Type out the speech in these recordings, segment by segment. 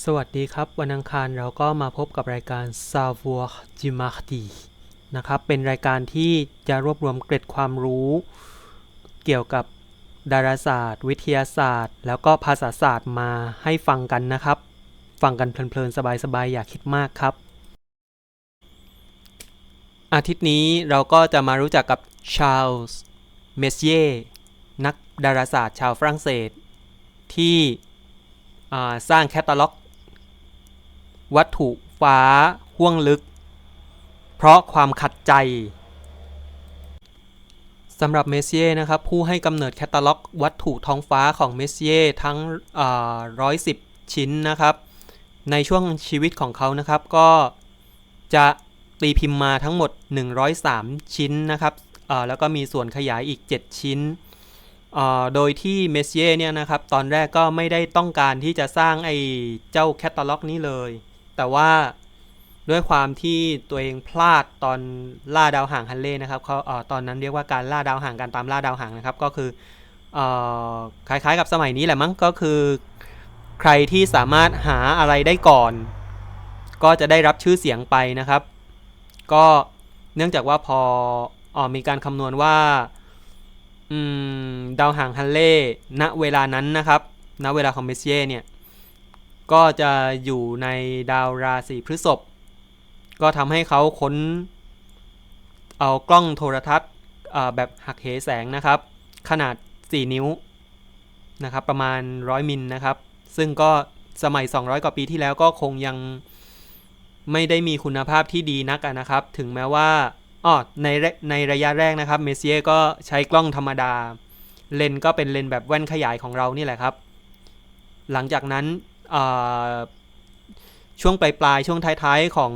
สวัสดีครับ วันอังคารเราก็มาพบกับรายการ Savoir du Mardi นะครับ เป็นรายการที่จะรวบรวมเกร็ดความรู้ เกี่ยวกับดาราศาสตร์ วิทยาศาสตร์ แล้วก็ภาษาศาสตร์มาให้ฟังกันนะครับ ฟังกันเพลินๆ สบายๆ อย่าคิดมากครับ อาทิตย์นี้เราก็จะมารู้จักกับชาลส์เมสเยนักดาราศาสตร์ชาวฝรั่งเศส ที่สร้างแคตตาล็อก วัตถุฟ้าห้วงลึก เพราะความขัดใจสำหรับเมสเยนะครับ ผู้ให้กำเนิดแคตตาล็อก วัตถุท้องฟ้าของเมสเยทั้งร้อยสิบชิ้นนะครับ ในช่วงชีวิตของเขานะครับก็จะตีพิมพ์มาทั้งหมด 103 ชิ้นนะครับแล้วก็มีส่วนขยายอีก 7 ชิ้น โดยที่เมสเยเนี่ยนะครับ ตอนแรกก็ไม่ได้ต้องการที่จะสร้างไอ้เจ้าแคตตาล็อกนี้เลย แต่ว่าด้วยความที่ตัวเองพลาดตอนล่าดาวหางฮันเล่นะครับเขาเออตอนนั้นเรียกว่าการล่าดาวหางการตามล่าดาวหางนะครับ ก็คือเออคล้ายๆกับสมัยนี้แหละมั้งก็คือ ใครที่สามารถหาอะไรได้ก่อน ก็จะได้รับชื่อเสียงไปนะครับ ก็เนื่องจากว่าพอออมีการคำนวณว่าอืมดาวหางฮันเล่ณเวลานั้นนะครับณเวลาของเมสเย่เนี่ย ก็จะอยู่ในดาวราศีพฤษภก็ทำให้เขาค้น เอากล้องโทรทัศน์แบบหักเหแสงนะครับ ขนาด 4 นิ้วนะครับประมาณ 100 มิลนะครับ ซึ่งก็สมัย 200 กว่าปีที่แล้วก็คงยังไม่ได้มีคุณภาพที่ดีนักนะครับ ถึงแม้ว่าอ๋อในในระยะแรกนะครับเมสเซียก็ใช้กล้องธรรมดา เลนก็เป็นเลนแบบแว่นขยายของเรานี่แหละครับ หลังจากนั้น ช่วงปลายปลายๆช่วงท้ายๆ ของ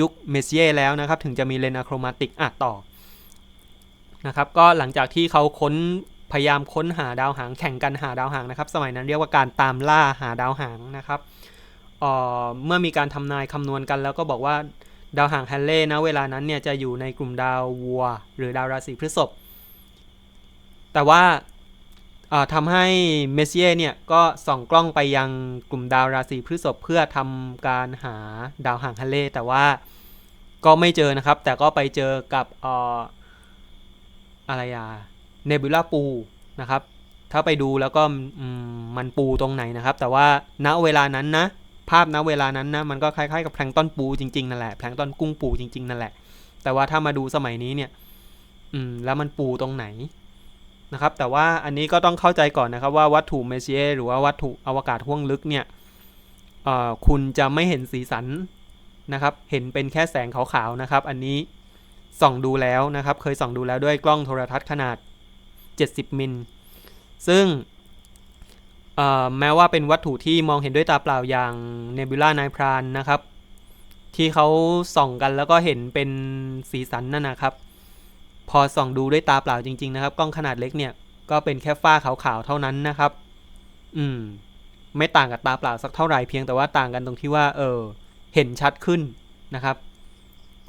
ยุคเมสเซียแล้วนะครับ ถึงจะมีเลนส์อะโครมาติกอะต่อนะครับก็หลังจากที่เขาค้นพยายามค้นหาดาวหางแข่งกันหาดาวหางนะครับ สมัยนั้นเรียกว่าการตามล่าหาดาวหางนะครับเเมื่อมีการทำนายคำนวณกันแล้วก็บอกว่าดาวหางแฮนเล่นะเวลานั้นเนี่ยจะอยู่ในกลุ่มดาววัว หรือดาวราศีพฤษภแต่ว่า ทำให้เมสเซียเนี่ยก็ส่องกล้องไปยังกลุ่มดาวราศีพฤษภเพื่อทำการหาดาวหางแฮนเล่แต่ว่าก็ไม่เจอนะครับ แต่ก็ไปเจอกับออะไรอะเนบิลาปูนะครับ ถ้าไปดูแล้วก็มันปูตรงไหนนะครับ แต่ว่าณเวลานั้นนะ ภาพณเวลานั้นนะ มันก็คล้ายๆกับแพลงต้นปูจริงๆนั่นแหละแพลงต้นกุ้งปูจริงๆนั่นแหละ แต่ว่าถ้ามาดูสมัยนี้เนี่ย อืมแล้วมันปูตรงไหน นะครับ แต่ว่าอันนี้ก็ต้องเข้าใจก่อนนะครับว่าวัตถุเมเชียหรือว่าวัตถุอวกาศห้วงลึกเนี่ยคุณจะไม่เห็นสีสันนะครับ เห็นเป็นแค่แสงขาวๆนะครับ อันนี้ส่องดูแล้วนะครับ เคยส่องดูแล้วด้วยกล้องโทรทัศน์ขนาด 70 มิล ซึ่งแม้ว่าเป็นวัตถุที่มองเห็นด้วยตาเปล่าอย่างเนบิล่าไนพรานนะครับ ที่เขาส่องกันแล้วก็เห็นเป็นสีสันนั่นนะครับ พอส่องดูด้วยตาเปล่าจริง ๆ นะครับ กล้องขนาดเล็กเนี่ยก็เป็นแค่ฝ้าขาวๆเท่านั้นนะครับ อืม ไม่ต่างกับตาเปล่าสักเท่าไหร่เพียงแต่ว่าต่างกันตรงที่ว่า เออ เห็นชัดขึ้นนะครับ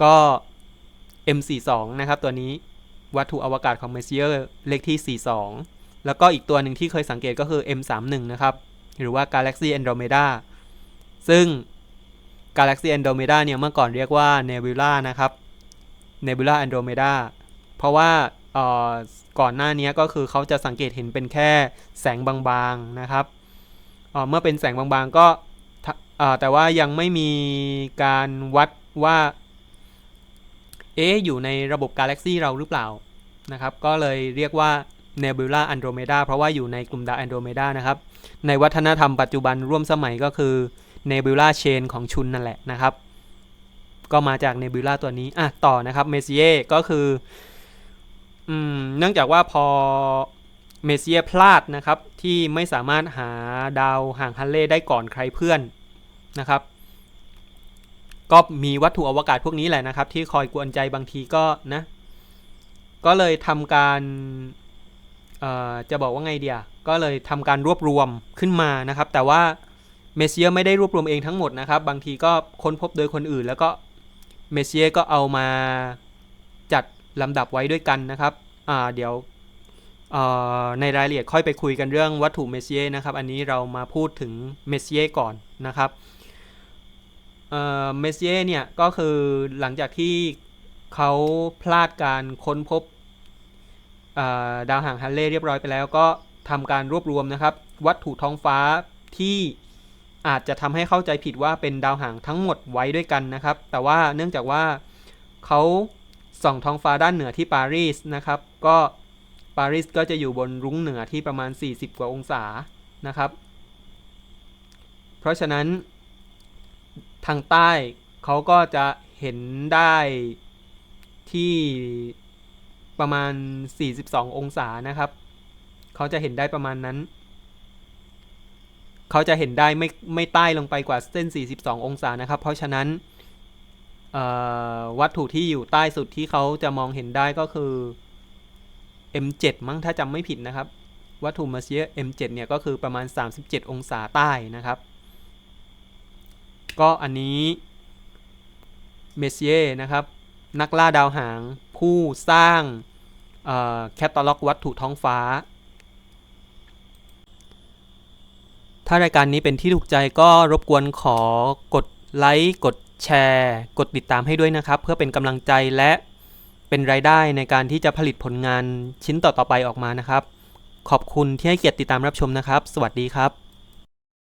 ก็ M42 นะครับ ตัวนี้วัตถุอวกาศของเมสเซียเลขที่ 42 แล้วก็อีกตัวหนึ่งที่เคยสังเกตก็คือ M31 นะครับ หรือว่า Galaxy Andromeda ซึ่ง Galaxy Andromeda เนี่ยเมื่อก่อนเรียกว่า Nebula นะครับ Nebula Andromeda เพราะว่าก่อนหน้านี้ก็คือเขาจะสังเกตเห็นเป็นแค่แสงบางๆนะครับเมื่อเป็นแสงบางๆก็แต่ว่ายังไม่มีการวัดว่าเอ๊ะอยู่ในระบบกาแล็กซี่เราหรือเปล่านะครับ ก็เลยเรียกว่า Nebula Andromeda เพราะว่าอยู่ในกลุ่มดาว Andromeda นะครับ ในวัฒนธรรมปัจจุบันร่วมสมัยก็คือ Nebula Chain ของชุนนั่นแหละนะครับ ก็มาจาก Nebula ตัวนี้ อะ ต่อนะครับเมสเยก็คือ อืมเนื่องจากว่าพอเมสเยพลาดนะครับ ที่ไม่สามารถหาดาวห่างฮันเล่ได้ก่อนใครเพื่อนนะครับ ก็มีวัตถุอวกาศพวกนี้แหละนะครับ ที่คอยกวนใจบางทีก็นะ ก็เลยทำการจะบอกว่าไงเดียก็เลยทำการรวบรวมขึ้นมานะครับ แต่ว่าเมเซียไม่ได้รวบรวมเองทั้งหมดนะครับ บางทีก็ค้นพบโดยคนอื่น แล้วก็เมเซียก็เอามา ลำดับไว้ด้วยกันนะครับอ่าเดี๋ยวในรายละเอียดค่อยไปคุยกันเรื่องวัตถุเมสเยนะครับ อันนี้เรามาพูดถึงเมสเยก่อนนะครับเอ่อเมสเยเนี่ยก็คือหลังจากที่เขาพลาดการค้นพบดาวหางฮันเล่เรียบร้อยไปแล้ว ก็ทำการรวบรวมนะครับ วัตถุท้องฟ้าที่อาจจะทำให้เข้าใจผิดว่าเป็นดาวหางทั้งหมดไว้ด้วยกันนะครับ แต่ว่าเนื่องจากว่าเขา ส่องท้องฟ้าด้านเหนือที่ปารีสนะครับ ก็ปารีสก็จะอยู่บนรุ้งเหนือที่ประมาณ 40 กว่าองศานะครับ เพราะฉะนั้นทางใต้เขาก็จะเห็นได้ที่ประมาณ 42 องศานะครับ เขาจะเห็นได้ประมาณนั้น เขาจะเห็นได้ไม่ไม่ใต้ลงไปกว่าเส้น 42 องศานะครับ เพราะฉะนั้น วัตถุที่อยู่ใต้สุดที่เขาจะมองเห็นได้ก็คือ M7 มั้งถ้าจำไม่ผิดนะครับ วัตถุมาเซีย M7 เนี่ยก็คือประมาณ 37 องศาใต้นะครับ ก็อันนี้เมสเยนะครับ นักล่าดาวหางผู้สร้างแคตตาล็อกวัตถุท้องฟ้า ถ้ารายการนี้เป็นที่ถูกใจก็รบกวนขอกดไลค์กด แชร์ กดติดตามให้ด้วยนะครับ เพื่อเป็นกำลังใจและเป็นรายได้ในการที่จะผลิตผลงานชิ้นต่อๆไปออกมานะครับ ขอบคุณที่ให้เกียรติติดตามรับชมนะครับ สวัสดีครับ